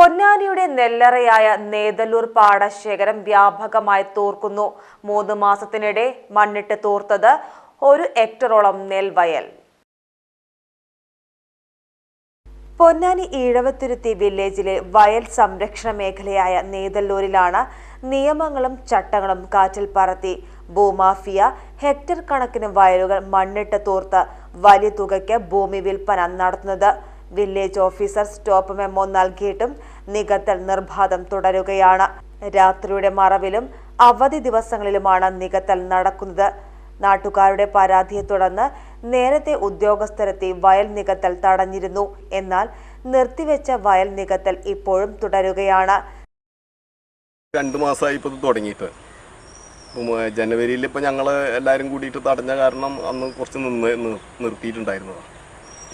പൊന്നാനിയുടെ നെല്ലറയായ നേതല്ലൂർ പാടശേഖരം വ്യാപകമായി തോർക്കുന്നു. മൂന്ന് മാസത്തിനിടെ മണ്ണിട്ട് തോർത്തത് ഒരു ഹെക്ടറോളം നെൽവയൽ. പൊന്നാനി ഈഴവത്തുരുത്തി വില്ലേജിലെ വയൽ സംരക്ഷണ മേഖലയായ നേതല്ലൂരിലാണ് നിയമങ്ങളും ചട്ടങ്ങളും കാറ്റിൽ പറത്തി. ഭൂമാഫിയ ഹെക്ടർ കണക്കിന് വയലുകൾ മണ്ണിട്ട് തോർത്ത് വലിയ തുകയ്ക്ക് ഭൂമി വിൽപ്പന നടത്തുന്നത്. വില്ലേജ് ഓഫീസർ സ്റ്റോപ്പ് മെമ്മോ നൽകിയിട്ടും നികത്തൽ നിർബാധം തുടരുകയാണ്. രാത്രിയുടെ മറവിലും അവധി ദിവസങ്ങളിലുമാണ് നികത്തൽ നടക്കുന്നത്. നാട്ടുകാരുടെ പരാതിയെ തുടർന്ന് നേരത്തെ ഉദ്യോഗസ്ഥരെത്തി വയൽ നികത്തൽ തടഞ്ഞിരുന്നു. എന്നാൽ നിർത്തിവെച്ച വയൽ നികത്തൽ ഇപ്പോഴും തുടരുകയാണ്. രണ്ട് മാസമായി ഇപ്പോൾ തുടങ്ങിയിട്ട്. ജനുവരിയിൽ ഇപ്പോൾ ഞങ്ങൾ എല്ലാവരും കൂടിയിട്ട് തടഞ്ഞ കാരണം അന്ന് കുറച്ച് നിന്ന് നിർത്തിയിട്ടുണ്ടായിരുന്നതാണ്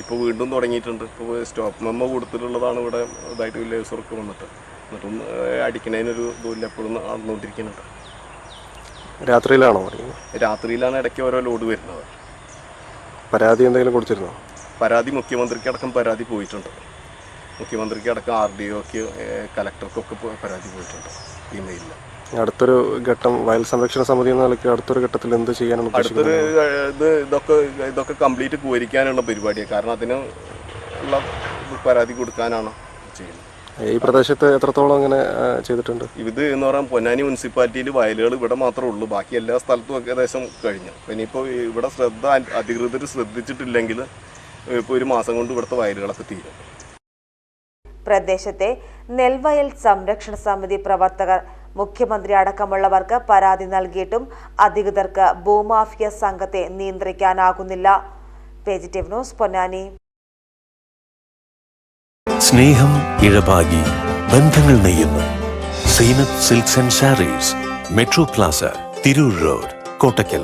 ഇപ്പോൾ വീണ്ടും തുടങ്ങിയിട്ടുണ്ട്. ഇപ്പോൾ സ്റ്റോപ്പ് മെമ്മ കൊടുത്തിട്ടുള്ളതാണ് ഇവിടെ ഇതായിട്ട് വില്ലേജ് വർക്ക് വന്നിട്ട്. എന്നിട്ടും ഏഹ്, അടിക്കണതിനൊരു ഇതുമില്ല. എപ്പോഴും നടന്നുകൊണ്ടിരിക്കുന്നുണ്ട്. രാത്രിയിലാണോ രാത്രിയിലാണ് ഇടയ്ക്ക് ഓരോ ലോഡ് വരുന്നത്. പരാതി എന്തെങ്കിലും കൊടുത്തിരുന്നോ? പരാതി മുഖ്യമന്ത്രിക്ക് അടക്കം പരാതി പോയിട്ടുണ്ട്. മുഖ്യമന്ത്രിക്ക് അടക്കം ആർ ഡി ഒക്ക് കലക്ടർക്കൊക്കെ പരാതി പോയിട്ടുണ്ട്. ഇമെയിലിൽ അടുത്തൊരു ഘട്ടം വയൽ സംരക്ഷണ സമിതി എന്ന നിലയ്ക്ക് അടുത്തൊരു ഘട്ടത്തിൽ എന്ത് ചെയ്യാനാണ് അടുത്തൊരു ഇത് ഇതൊക്കെ ഇതൊക്കെ കംപ്ലീറ്റ് പൂരിക്കാനുള്ള പരിപാടിയാണ് കാരണം അതിന് ഉള്ള പരാതി കൊടുക്കാനാണ് ചെയ്യുന്നത്. ഈ പ്രദേശത്ത് എത്രത്തോളം അങ്ങനെ ചെയ്തിട്ടുണ്ട്? ഇത് എന്ന് പറയാൻ പൊന്നാനി മുനിസിപ്പാലിറ്റിയിൽ വയലുകൾ ഇവിടെ മാത്രമേ ഉള്ളൂ. ബാക്കി എല്ലാ സ്ഥലത്തും ഏകദേശം കഴിഞ്ഞു. ഇനിയിപ്പോൾ ഇവിടെ ശ്രദ്ധ അധികൃതർ ശ്രദ്ധിച്ചിട്ടില്ലെങ്കിൽ ഇപ്പോൾ ഒരു മാസം കൊണ്ട് ഇവിടുത്തെ വയലുകളൊക്കെ തീരും. പ്രദേശത്തെ നെൽവയൽ സംരക്ഷണ സമിതി പ്രവർത്തകർ മുഖ്യമന്ത്രി അടക്കമുള്ളവർക്ക് പരാതി നൽകിയിട്ടും അധികൃതർക്ക് ഭൂമാഫിയ സംഘത്തെ നിയന്ത്രിക്കാനാകുന്നില്ല. Positive news Ponnani. സ്നേഹം ഇഴപാകി ബന്ധങ്ങൾ നെയ്യുന്നു Zeenath silks and sarees metro plaza Tirur road Kottakkal.